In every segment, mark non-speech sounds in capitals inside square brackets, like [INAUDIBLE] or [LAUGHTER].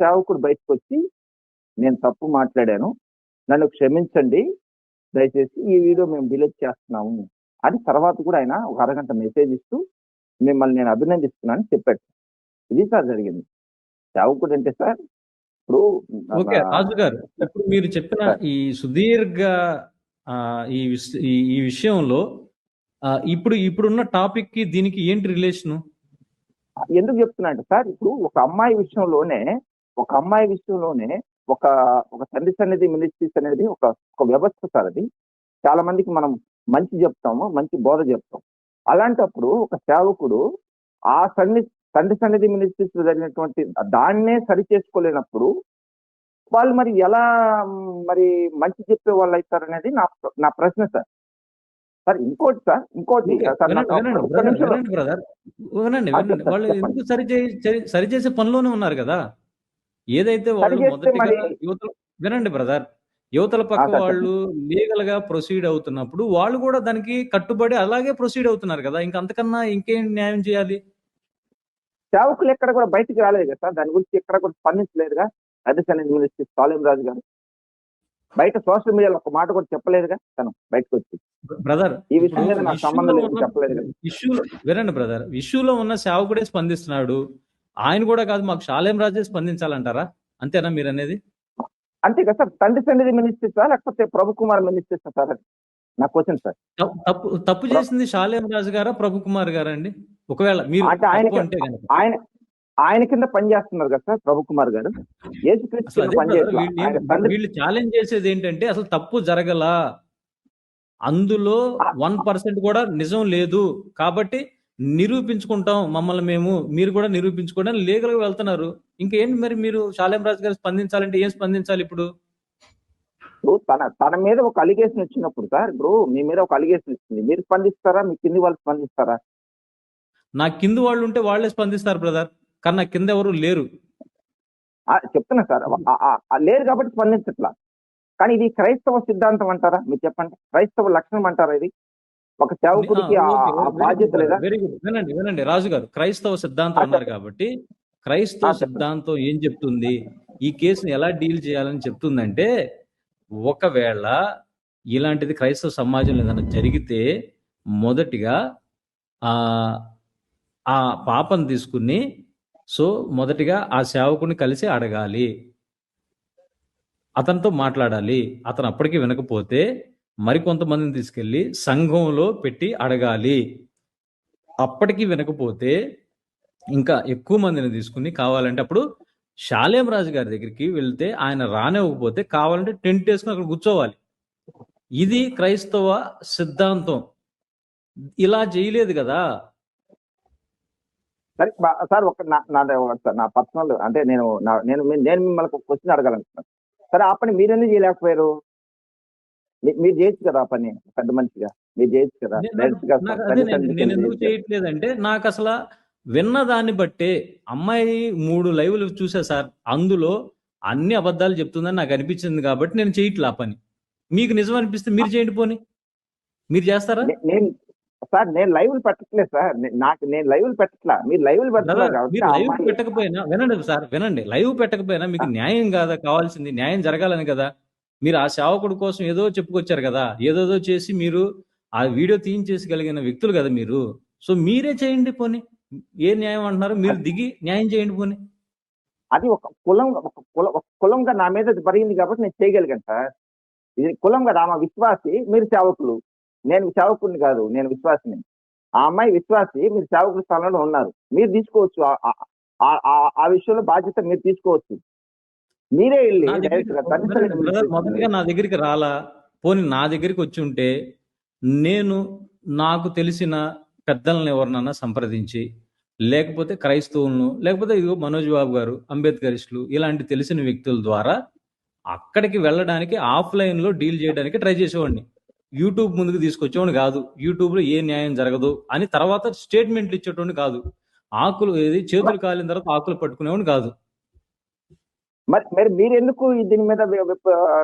సేవకుడు బయటకు వచ్చి నేను తప్పు మాట్లాడాను. నన్ను క్షమించండి. దయచేసి ఈ వీడియో మేము డిలీట్ చేస్తున్నాము అని తర్వాత కూడా ఆయన ఒక అరగంట మెసేజ్ ఇస్తూ మిమ్మల్ని నేను అభినందిస్తున్నాను చెప్పాడు. ఇది సార్ జరిగింది. సేవకుడు అంటే సార్ ఇప్పుడు ఓకే రాజు గారు ఇప్పుడు మీరు చెప్పిన ఈ సుదీర్ఘ ఈ ఈ- విషయంలో ఇప్పుడు ఇప్పుడున్న టాపిక్కి దీనికి ఏంటి రిలేషను? ఎందుకు చెప్తున్నా అంటే సార్ ఇప్పుడు ఒక అమ్మాయి విషయంలోనే ఒక అమ్మాయి విషయంలోనే ఒక ఒక తండ్రి సన్నిధి మినిస్ట్రీస్ అనేది ఒక ఒక వ్యవస్థ సార్ అది. చాలా మందికి మనం మంచి చెప్తాము మంచి బోధ చెప్తాం. అలాంటప్పుడు ఒక సేవకుడు ఆ సన్ని తండ్రి సన్నిధి మినిస్ట్రీస్ జరిగినటువంటి దాన్నే సరి చేసుకోలేనప్పుడు వాళ్ళు మరి ఎలా మరి మంచి చెప్పే వాళ్ళు అవుతారు అనేది నా నా ప్రశ్న సార్. సార్ ఇంకోటి సార్ ఇంకోటి వినండి బ్రదర్ వాళ్ళు. ఎందుకు సరి చేసే పనిలోనే ఉన్నారు కదా. ఏదైతే వాళ్ళు మొదటిగా యువతల వినండి బ్రదర్. యువతల పక్క వాళ్ళు లీగల్గా ప్రొసీడ్ అవుతున్నప్పుడు వాళ్ళు కూడా దానికి కట్టుబడి అలాగే ప్రొసీడ్ అవుతున్నారు కదా. ఇంకా అంతకన్నా ఇంకేం న్యాయం చేయాలి? సేవకులు ఎక్కడ కూడా బయటికి రాలేదు కదా సార్. దాని గురించి ఎక్కడ కూడా స్పందించలేదుగా అధికారి మినిస్టర్ సాలిం రాజు గారు. బయట సోషల్ మీడియాలో ఒక మాట కూడా చెప్పలేదుగా తను బయటకు వచ్చి బ్రదర్ ఈ విషయం నాకు సంబంధం లేదు చెప్పలేదు కదా ఇష్యూలో వినండి బ్రదర్. ఇష్యూలో ఉన్న సేవకుడే స్పందిస్తున్నాడు. ఆయన కూడా కాదు మాకు షాలేం రాజే స్పందించాలంటారా? అంతేనా మీరు అనేది? అంతే కదా సార్. తండ్రి సన్నిధి మినిస్టర్ సార్ లేకపోతే ప్రభు కుమార్ మినిస్టర్ సార్ అది. నా క్వశ్చన్ సార్. తప్పు- తప్పు చేసింది షాలేం రాజు గారా ప్రభు కుమార్ గారా అండి? ఒకవేళ మీరు అంటే గనుక. ఆయన ఆయన కింద పనిచేస్తున్నారు కదా సార్ ప్రభు కుమార్ గారు. ఆయన వీళ్ళు ఛాలెంజ్ చేసేది ఏంటంటే అసలు తప్పు జరగల. అందులో వన్ పర్సెంట్ కూడా నిజం లేదు. కాబట్టి నిరూపించుకుంటాం మమ్మల్ని మేము మీరు కూడా నిరూపించుకోవడానికి లీగల్గా వెళ్తున్నారు. ఇంకేంటి మరి మీరు షాలేం రాజు గారు స్పందించాలంటే ఏం స్పందించాలి ఇప్పుడు? తన తన మీద ఒక అలిగేషన్ వచ్చినప్పుడు సార్ ఇప్పుడు మీ మీద ఒక అలిగేషన్ వచ్చింది. మీరు స్పందిస్తారా? మీ కింది వాళ్ళు స్పందిస్తారా? నా కింద వాళ్ళు ఉంటే వాళ్ళే స్పందిస్తారు బ్రదర్. కానీ నా కింద ఎవరు లేరు. చెప్తున్నా సార్. లేరు కాబట్టి స్పందించట్లా. కానీ ఇది క్రైస్తవ సిద్ధాంతం అంటారా? మీరు చెప్పండి. క్రైస్తవ లక్షణం అంటారా ఇది? ఒక సేవకుడికి బాధ్యత లేదా? వెరీ గుడ్ వినండి వినండి. రాజు గారు క్రైస్తవ సిద్ధాంతం అన్నారు కాబట్టి క్రైస్తవ. సిద్ధాంతం ఏం చెప్తుంది? ఈ కేసుని ఎలా డీల్ చేయాలని చెప్తుందంటే ఒకవేళ ఇలాంటిది క్రైస్తవ సమాజంలో ఏదైనా జరిగితే మొదటిగా ఆ ఆ పాపను తీసుకుని సో మొదటిగా ఆ సేవకుని కలిసి అడగాలి. అతనితో మాట్లాడాలి. అతను అప్పటికి వినకపోతే మరికొంతమందిని తీసుకెళ్ళి సంఘంలో పెట్టి అడగాలి. అప్పటికి వినకపోతే ఇంకా ఎక్కువ మందిని తీసుకుని కావాలంటే అప్పుడు శాలేం రాజు గారి దగ్గరికి వెళ్తే ఆయన రానివ్వకపోతే కావాలంటే టెంట్ వేసుకుని అక్కడ కూర్చోవాలి. ఇది క్రైస్తవ సిద్ధాంతం. ఇలా చేయలేదు కదా. సరే సార్ ఒక నా నా- పర్సనల్ అంటే నేను నా- నేను నేను మిమ్మల్ని క్వశ్చన్ అడగాలనుకుంటున్నాను. సరే ఆ పని మీరు ఎందుకు చేయలేకపోయారు? మీరు చేయొచ్చు కదా ఆ పని పెద్ద మనిషిగా. మీరు చేయొచ్చు కదా. నేను- ఎందుకు. చేయట్లేదంటే నాకు అసలు విన్న దాన్ని బట్టే అమ్మాయి మూడు లైవ్లు చూసా సార్ అందులో అన్ని అబద్ధాలు చెప్తుందని నాకు అనిపించింది కాబట్టి నేను చేయట్లే ఆ పని. మీకు నిజం అనిపిస్తే మీరు చేయండి పోని. మీరు చేస్తారా? నేను సార్ నేను లైవ్లు పెట్టట్లేదు సార్. నాకు నేను లైవ్లు పెట్టట్లా. మీరు లైవ్లు లైవ్ పెట్టకపోయినా వినండి సార్ వినండి. లైవ్ పెట్టకపోయినా మీకు న్యాయం కాదా కావాల్సింది న్యాయం జరగాలని కదా. మీరు ఆ సేవకుడు కోసం ఏదో చెప్పుకొచ్చారు కదా ఏదోదో చేసి మీరు ఆ వీడియో తీయించేసగలిగిన వ్యక్తులు కదా మీరు. సో మీరే చేయండి పోని. ఏ న్యాయం అంటున్నారు మీరు దిగి న్యాయం చేయండి పోని. అది ఒక కులం ఒక కుల ఒక కులంగా నా మీద అది పరిగింది కాబట్టి నేను చేయగలిగాను సార్. ఇది కులం కదా ఆమె విశ్వాసి మీరు సేవకులు. నేను సేవకుడిని కాదు నేను విశ్వాసిని. ఆ అమ్మాయి విశ్వాసి మీరు సేవకుల స్థానంలో ఉన్నారు. మీరు తీసుకోవచ్చు ఆ విషయంలో బాధ్యత మీరు తీసుకోవచ్చు. మీరే వెళ్ళి మొదటిగా నా దగ్గరికి రాలా. పోని నా దగ్గరికి వచ్చి ఉంటే నేను నాకు తెలిసిన పెద్దలను ఎవరినన్నా సంప్రదించి లేకపోతే క్రైస్తవులను లేకపోతే ఇదిగో మనోజ్ బాబు గారు అంబేద్కరిస్టులు ఇలాంటి తెలిసిన వ్యక్తుల ద్వారా అక్కడికి వెళ్ళడానికి ఆఫ్లైన్లో డీల్ చేయడానికి ట్రై చేసేవాడిని. యూట్యూబ్ ముందుకు తీసుకొచ్చేవాడిని కాదు. యూట్యూబ్లో ఏ న్యాయం జరగదు అని తర్వాత స్టేట్మెంట్లు ఇచ్చేటోడిని కాదు. ఆకులు ఏది చేతులు కాలిన తర్వాత ఆకులు పట్టుకునేవాడిని కాదు. మరి మరి మీరు ఎందుకు దీని మీద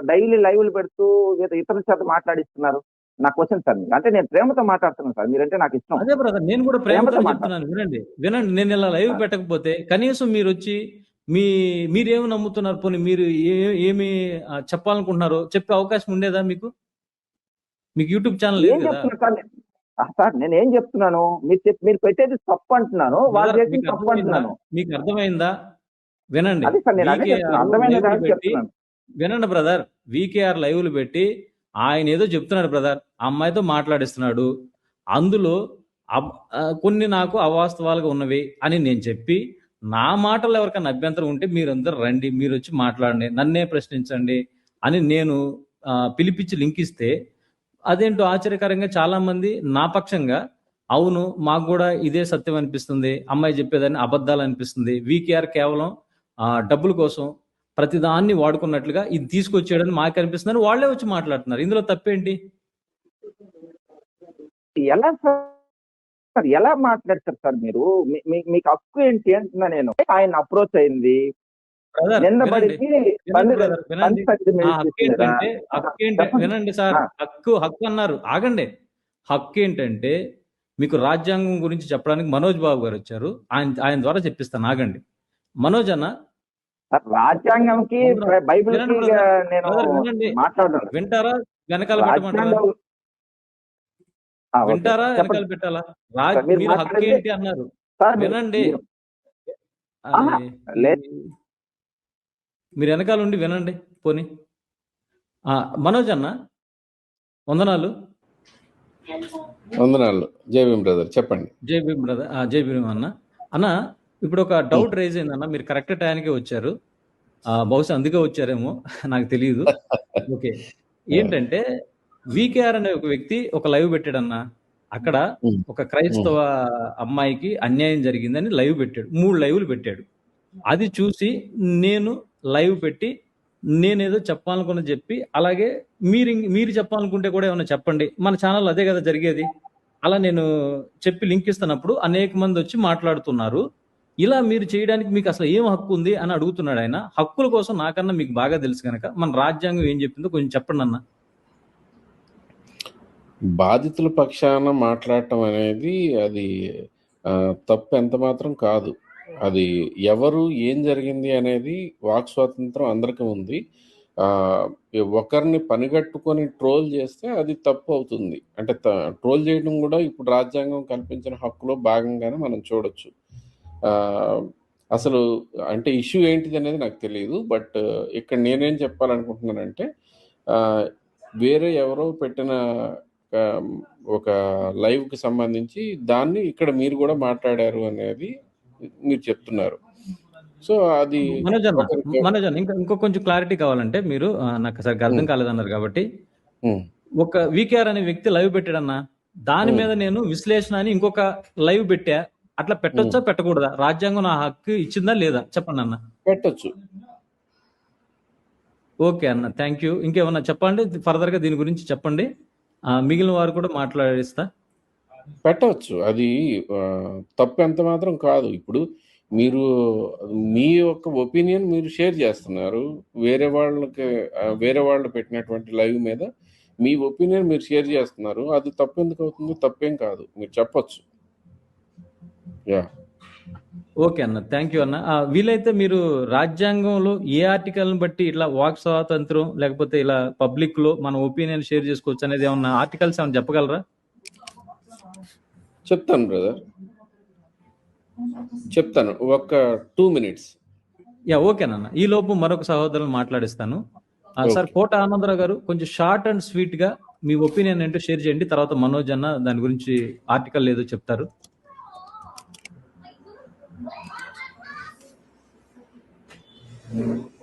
డైలీ లైవ్లు పెడుతూ ఇతర- ఇతరుల చేత మాట్లాడిస్తున్నారు? నా క్వశ్చన్ సార్. అంటే నేను ప్రేమతో మాట్లాడుతున్నాను సార్. మీరంటే నాకు ఇష్టం. అదే బ్రదర్ నేను కూడా ప్రేమతో చెప్తున్నాను. వినండి వినండి. నేను ఇలా లైవ్ పెట్టకపోతే కనీసం మీరు వచ్చి మీ మీరేమి నమ్ముతున్నారు? పోనీ మీరు ఏ- ఏమి చెప్పాలనుకుంటున్నారో చెప్పే అవకాశం ఉండేదా మీకు? మీకు యూట్యూబ్ ఛానల్ లేదు సార్? నేను- ఏం చెప్తున్నాను? మీరు మీరు పెట్టేది తప్పు అంటున్నాను. వాళ్ళు తప్పు అంటున్నాను. మీకు అర్థమైందా? వినండి. వినండి బ్రదర్. వికేఆర్ లైవ్లు పెట్టి ఆయన ఏదో చెప్తున్నాడు బ్రదర్. అమ్మాయితో మాట్లాడిస్తున్నాడు. అందులో కొన్ని నాకు అవాస్తవాలుగా ఉన్నవి అని నేను చెప్పి నా మాటలు ఎవరికైనా అభ్యంతరం ఉంటే మీరందరూ రండి మీరు వచ్చి మాట్లాడండి నన్నే ప్రశ్నించండి అని నేను పిలిపించి లింక్ ఇస్తే అదేంటో ఆశ్చర్యకరంగా చాలా మంది నా పక్షంగా అవును మాకు కూడా ఇదే సత్యం అనిపిస్తుంది అమ్మాయి చెప్పేదాన్ని అబద్ధాలు అనిపిస్తుంది. వీకేఆర్ కేవలం ఆ, డబ్బుల కోసం ప్రతిదాన్ని వాడుకున్నట్లుగా ఇది తీసుకొచ్చేయడానికి మాకు అనిపిస్తుందని వాళ్ళే వచ్చి మాట్లాడుతున్నారు. ఇందులో తప్పేంటి? ఎలా సార్? ఎలా మాట్లాడతారు సార్ మీరు? మీకు హక్కు ఏంటి అంటున్నా నేను. ఆయన అప్రోచ్ అయింది. వినండి. సార్. హక్కు హక్కు అన్నారు. ఆగండి. హక్కు ఏంటంటే మీకు రాజ్యాంగం గురించి చెప్పడానికి మనోజ్ బాబు గారు వచ్చారు. ఆయన ఆయన ద్వారా చెప్పిస్తాను. ఆగండి. మనోజ్ అన్న రాజ్యాంగంకి బైబిల్. నేను. మాట్లాడాను. వింటారా? వెనకాల. వింటారా. వెనకాల పెట్టాలా? మీరు హక్కు. ఏంటి అన్నారు? వినండి. మీరు- వెనకాల ఉండి వినండి పోని. ఆ, మనోజ్ అన్న వందనాలు. వందనాలు. జేబీఎం బ్రదర్ చెప్పండి. జై భీమ్ బ్రదర్ ఆ, జై భీమ్ అన్న. అన్న ఇప్పుడు ఒక డౌట్ రైజ్ అయిందన్న మీరు కరెక్ట్ టైంకి వచ్చారు. బహుశా అందుకే వచ్చారేమో నాకు తెలియదు ఓకే. [LAUGHS] ఏంటంటే వికేఆర్ అనే ఒక వ్యక్తి ఒక లైవ్ పెట్టాడన్న. అక్కడ Hmm. ఒక క్రైస్తవ అమ్మాయికి అన్యాయం జరిగిందని లైవ్ పెట్టాడు. మూడు లైవ్లు పెట్టాడు. అది చూసి నేను లైవ్ పెట్టి నేనేదో చెప్పాలనుకున్న చెప్పి అలాగే మీరు మీరు చెప్పాలనుకుంటే కూడా ఏమైనా చెప్పండి. మన ఛానల్ అదే కదా జరిగేది. అలా నేను చెప్పి లింక్ ఇస్తున్నప్పుడు అనేక మంది వచ్చి మాట్లాడుతున్నారు. ఇలా మీరు చేయడానికి మీకు అసలు ఏం హక్కు ఉంది అని అడుగుతున్నాడు ఆయన. హక్కుల కోసం నాకన్నా మీకు బాగా తెలుసు కనుక మన రాజ్యాంగం ఏం చెప్పిందో కొంచెం చెప్పండి అన్న. బాధితుల పక్షాన మాట్లాడటం అనేది అది తప్పు ఎంత మాత్రం కాదు. అది ఎవరు ఏం జరిగింది అనేది వాక్ స్వాతంత్రం అందరికీ ఉంది. ఒకరిని పనిగట్టుకొని ట్రోల్ చేస్తే అది తప్పు అవుతుంది. అంటే ట్రోల్ చేయడం కూడా ఇప్పుడు రాజ్యాంగం కల్పించిన హక్కులో భాగంగానే మనం చూడొచ్చు. అసలు అంటే ఇష్యూ ఏంటిది అనేది నాకు తెలియదు బట్ ఇక్కడ నేనేం చెప్పాలనుకుంటున్నానంటే వేరే ఎవరో పెట్టిన ఒక లైవ్కి సంబంధించి దాన్ని ఇక్కడ మీరు కూడా మాట్లాడారు అనేది మీరు చెప్తున్నారు సో అది మనోజ్ అన్న ఇంకా ఇంకో కొంచెం క్లారిటీ కావాలంటే మీరు నాకు సరిగ్గా అర్థం. కాలేదన్నారు కాబట్టి ఒక వికేఆర్ అనే వ్యక్తి లైవ్ పెట్టాడన్న దాని. మీద నేను విశ్లేషణ అని ఇంకొక లైవ్ పెట్టా అట్లా పెట్టొచ్చా పెట్టకూడదా? రాజ్యాంగం నా హక్కు ఇచ్చిందా లేదా? చెప్పండి అన్న. పెట్టొచ్చు. ఓకే అన్న థ్యాంక్ యూ ఇంకేమన్నా చెప్పండి? ఫర్దర్గా దీని గురించి చెప్పండి. మిగిలిన వారు కూడా మాట్లాడిస్తా. పెట్టవచ్చు అది తప్పు ఎంత మాత్రం కాదు. ఇప్పుడు మీరు మీ యొక్క ఒపీనియన్ మీరు షేర్ చేస్తున్నారు. వేరే వాళ్ళకి వేరే వాళ్ళు పెట్టినటువంటి లైవ్ మీద మీ ఒపీనియన్ మీరు షేర్ చేస్తున్నారు. అది తప్పు ఎందుకు అవుతుంది? తప్పేం కాదు. మీరు చెప్పొచ్చు. ఓకే అన్న థ్యాంక్ యూ అన్న. వీలైతే మీరు రాజ్యాంగంలో ఏ ఆర్టికల్ బట్టి ఇట్లా వాక్ స్వాతంత్రం లేకపోతే ఇలా పబ్లిక్లో మన ఒపీనియన్ షేర్ చేసుకోవచ్చు అనేది ఏమన్నా ఆర్టికల్స్ ఏమైనా చెప్పగలరా? చెప్తాను బ్రదర్ చెప్తాను ఒక టూ మినిట్స్ యా ఓకేనన్న ఈ లోపు మరొక సహోదరులు మాట్లాడిస్తాను. సార్. కోట ఆనందరావు గారు కొంచెం షార్ట్ అండ్ స్వీట్గా మీ ఒపీనియన్ ఏంటో షేర్ చేయండి. తర్వాత మనోజ్ అన్న దాని గురించి ఆర్టికల్ ఏదో చెప్తారు. Mm-hmm.